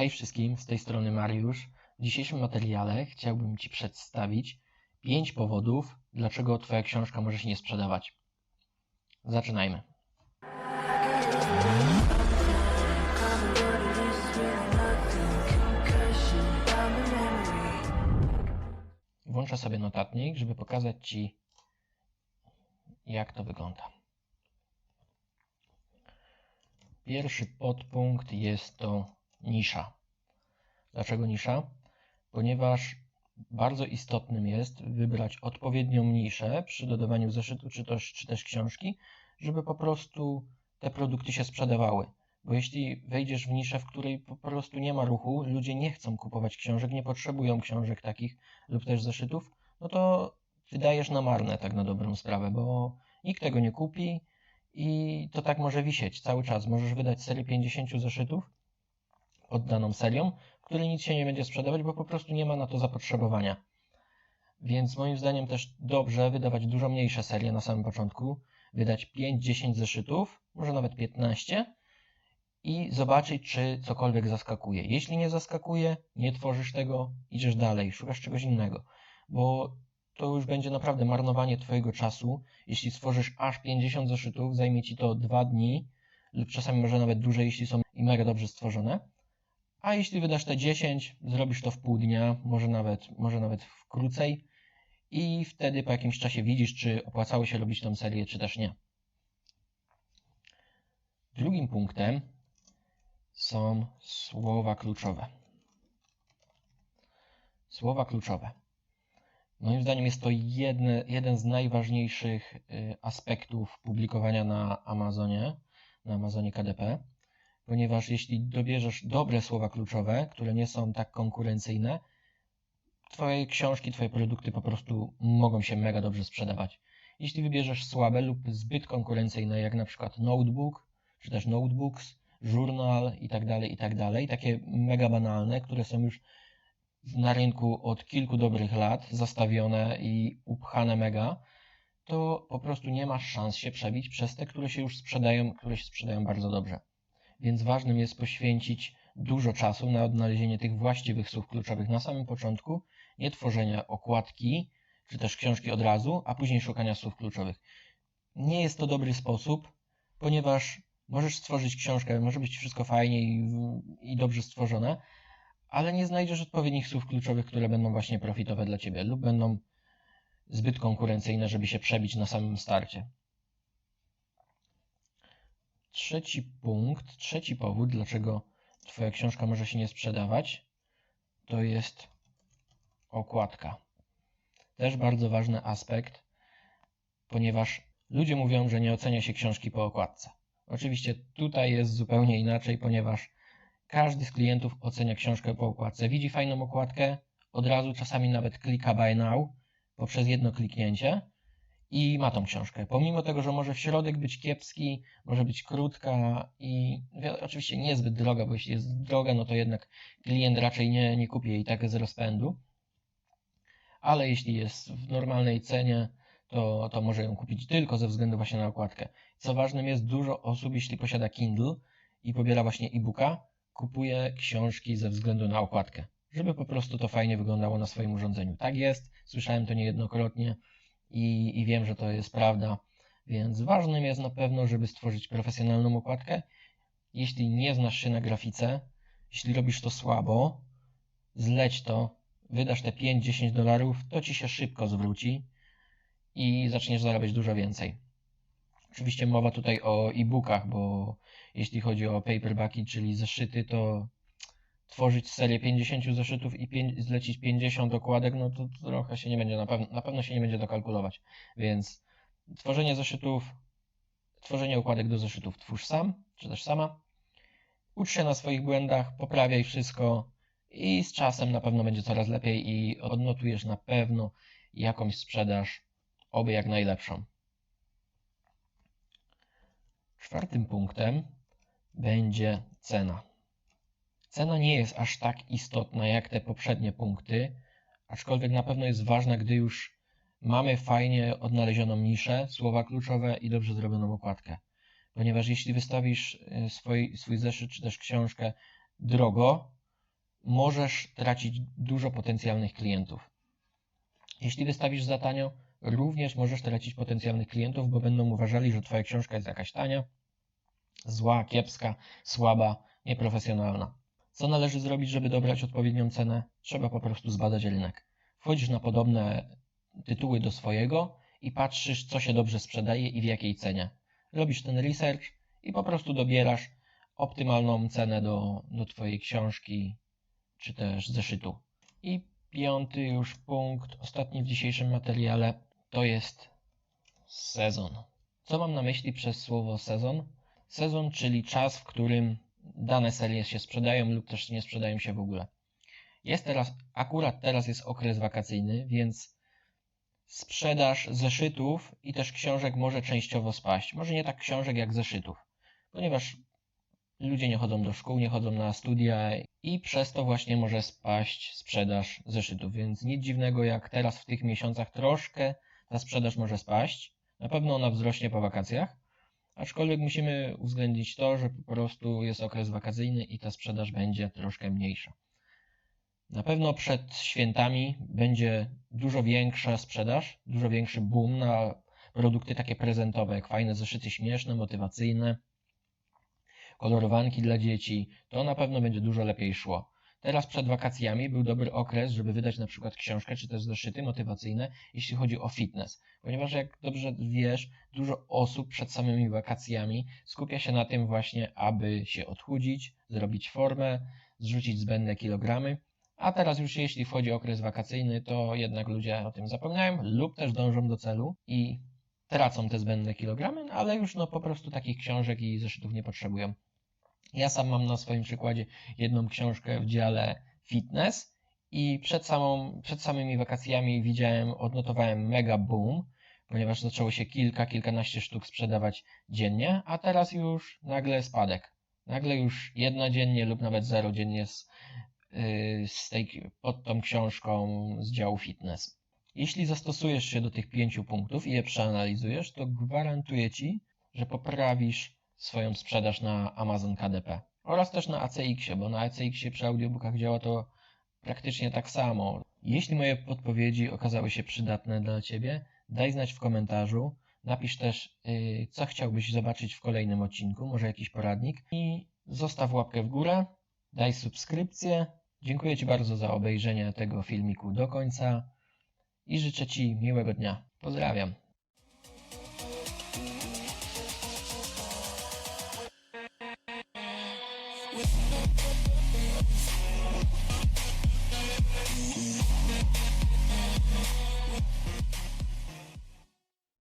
Hej wszystkim, z tej strony Mariusz. W dzisiejszym materiale chciałbym Ci przedstawić 5 powodów, dlaczego Twoja książka może się nie sprzedawać. Zaczynajmy. Włączę sobie notatnik, żeby pokazać Ci, jak to wygląda. Pierwszy podpunkt jest to nisza. Dlaczego nisza? Ponieważ bardzo istotnym jest wybrać odpowiednią niszę przy dodawaniu zeszytu czy też, czy też książki, żeby po prostu te produkty się sprzedawały. Bo jeśli wejdziesz w niszę, w której po prostu nie ma ruchu, ludzie nie chcą kupować książek, nie potrzebują książek takich lub też zeszytów, no to wydajesz na marne tak na dobrą sprawę, bo nikt tego nie kupi i to tak może wisieć cały czas. Możesz wydać serię 50 zeszytów pod daną serią, której nic się nie będzie sprzedawać, bo po prostu nie ma na to zapotrzebowania. Więc moim zdaniem też dobrze wydawać dużo mniejsze serie na samym początku, wydać 5-10 zeszytów, może nawet 15 i zobaczyć, czy cokolwiek zaskakuje. Jeśli nie zaskakuje, nie tworzysz tego, idziesz dalej, szukasz czegoś innego, bo to już będzie naprawdę marnowanie Twojego czasu. Jeśli stworzysz aż 50 zeszytów, zajmie Ci to 2 dni, lub czasami może nawet dłużej, jeśli są i mega dobrze stworzone. A jeśli wydasz te 10, zrobisz to w pół dnia, może nawet, może nawet w krócej i wtedy po jakimś czasie widzisz, czy opłacało się robić tą serię, czy też nie. Drugim punktem są słowa kluczowe. Słowa kluczowe. Moim zdaniem jest to jedne, jeden z najważniejszych y, aspektów publikowania na Amazonie, na Amazonie KDP, ponieważ jeśli dobierzesz dobre słowa kluczowe, które nie są tak konkurencyjne, Twoje książki, Twoje produkty po prostu mogą się mega dobrze sprzedawać. Jeśli wybierzesz słabe lub zbyt konkurencyjne, jak na przykład notebook, czy też notebooks, journal i tak dalej, i tak takie mega banalne, które są już na rynku od kilku dobrych lat, zastawione i upchane mega, to po prostu nie masz szans się przebić przez te, które się już sprzedają, które się sprzedają bardzo dobrze. Więc ważnym jest poświęcić dużo czasu na odnalezienie tych właściwych słów kluczowych na samym początku, nie tworzenia okładki czy też książki od razu, a później szukania słów kluczowych. Nie jest to dobry sposób, ponieważ możesz stworzyć książkę, może być wszystko fajnie i, i dobrze stworzone, ale nie znajdziesz odpowiednich słów kluczowych, które będą właśnie profitowe dla Ciebie lub będą zbyt konkurencyjne, żeby się przebić na samym starcie. Trzeci punkt, trzeci powód, dlaczego Twoja książka może się nie sprzedawać, to jest okładka. Też bardzo ważny aspekt, ponieważ ludzie mówią, że nie ocenia się książki po okładce. Oczywiście tutaj jest zupełnie inaczej, ponieważ każdy z klientów ocenia książkę po okładce. Widzi fajną okładkę, od razu czasami nawet klika buy now poprzez jedno kliknięcie i ma tą książkę. Pomimo tego, że może w środek być kiepski, może być krótka i oczywiście niezbyt droga, bo jeśli jest droga, no to jednak klient raczej nie, nie kupi jej tak z rozpędu. Ale jeśli jest w normalnej cenie, to, to może ją kupić tylko ze względu właśnie na okładkę. Co ważnym jest, dużo osób, jeśli posiada Kindle i pobiera właśnie e-booka, kupuje książki ze względu na okładkę, żeby po prostu to fajnie wyglądało na swoim urządzeniu. Tak jest, słyszałem to niejednokrotnie i, i wiem, że to jest prawda, więc ważnym jest na pewno, żeby stworzyć profesjonalną okładkę. Jeśli nie znasz się na grafice, jeśli robisz to słabo, zleć to, wydasz te 5-10 dolarów, to ci się szybko zwróci i zaczniesz zarabiać dużo więcej. Oczywiście mowa tutaj o e-bookach, bo jeśli chodzi o paperbacki, czyli zeszyty, to tworzyć serię 50 zeszytów i pięć, zlecić 50 okładek, no to trochę się nie będzie, na pewno, na pewno się nie będzie dokalkulować. Więc tworzenie zeszytów, tworzenie okładek do zeszytów twórz sam, czy też sama. Ucz się na swoich błędach, poprawiaj wszystko i z czasem na pewno będzie coraz lepiej i odnotujesz na pewno jakąś sprzedaż, oby jak najlepszą. Czwartym punktem będzie cena. Cena nie jest aż tak istotna jak te poprzednie punkty, aczkolwiek na pewno jest ważna, gdy już mamy fajnie odnalezioną niszę, słowa kluczowe i dobrze zrobioną okładkę. Ponieważ jeśli wystawisz y, swój, swój zeszyt czy też książkę drogo, możesz tracić dużo potencjalnych klientów. Jeśli wystawisz za tanio, również możesz tracić potencjalnych klientów, bo będą uważali, że Twoja książka jest jakaś tania, zła, kiepska, słaba, nieprofesjonalna. Co należy zrobić, żeby dobrać odpowiednią cenę? Trzeba po prostu zbadać rynek. Wchodzisz na podobne tytuły do swojego i patrzysz, co się dobrze sprzedaje i w jakiej cenie. Robisz ten research i po prostu dobierasz optymalną cenę do, do Twojej książki czy też zeszytu. I piąty już punkt, ostatni w dzisiejszym materiale, to jest sezon. Co mam na myśli przez słowo sezon? Sezon, czyli czas, w którym dane serie się sprzedają lub też nie sprzedają się w ogóle. Jest teraz, akurat teraz jest okres wakacyjny, więc sprzedaż zeszytów i też książek może częściowo spaść. Może nie tak książek jak zeszytów, ponieważ ludzie nie chodzą do szkół, nie chodzą na studia i przez to właśnie może spaść sprzedaż zeszytów. Więc nic dziwnego, jak teraz w tych miesiącach troszkę ta sprzedaż może spaść. Na pewno ona wzrośnie po wakacjach, aczkolwiek musimy uwzględnić to, że po prostu jest okres wakacyjny i ta sprzedaż będzie troszkę mniejsza. Na pewno przed świętami będzie dużo większa sprzedaż, dużo większy boom na produkty takie prezentowe, jak fajne zeszyty śmieszne, motywacyjne, kolorowanki dla dzieci. To na pewno będzie dużo lepiej szło. Teraz przed wakacjami był dobry okres, żeby wydać na przykład książkę czy też zeszyty motywacyjne, jeśli chodzi o fitness. Ponieważ jak dobrze wiesz, dużo osób przed samymi wakacjami skupia się na tym właśnie, aby się odchudzić, zrobić formę, zrzucić zbędne kilogramy. A teraz już jeśli wchodzi okres wakacyjny, to jednak ludzie o tym zapominają lub też dążą do celu i tracą te zbędne kilogramy, ale już no po prostu takich książek i zeszytów nie potrzebują. Ja sam mam na swoim przykładzie jedną książkę w dziale fitness i przed, samą, przed samymi wakacjami widziałem, odnotowałem mega boom, ponieważ zaczęło się kilka, kilkanaście sztuk sprzedawać dziennie, a teraz już nagle spadek. Nagle już jedna dziennie lub nawet zero dziennie z, yy, z tej, pod tą książką z działu fitness. Jeśli zastosujesz się do tych pięciu punktów i je przeanalizujesz, to gwarantuję Ci, że poprawisz swoją sprzedaż na Amazon KDP oraz też na ACX, bo na ACX przy audiobookach działa to praktycznie tak samo. Jeśli moje podpowiedzi okazały się przydatne dla Ciebie, daj znać w komentarzu. Napisz też, yy, co chciałbyś zobaczyć w kolejnym odcinku, może jakiś poradnik i zostaw łapkę w górę, daj subskrypcję. Dziękuję Ci bardzo za obejrzenie tego filmiku do końca i życzę Ci miłego dnia. Pozdrawiam.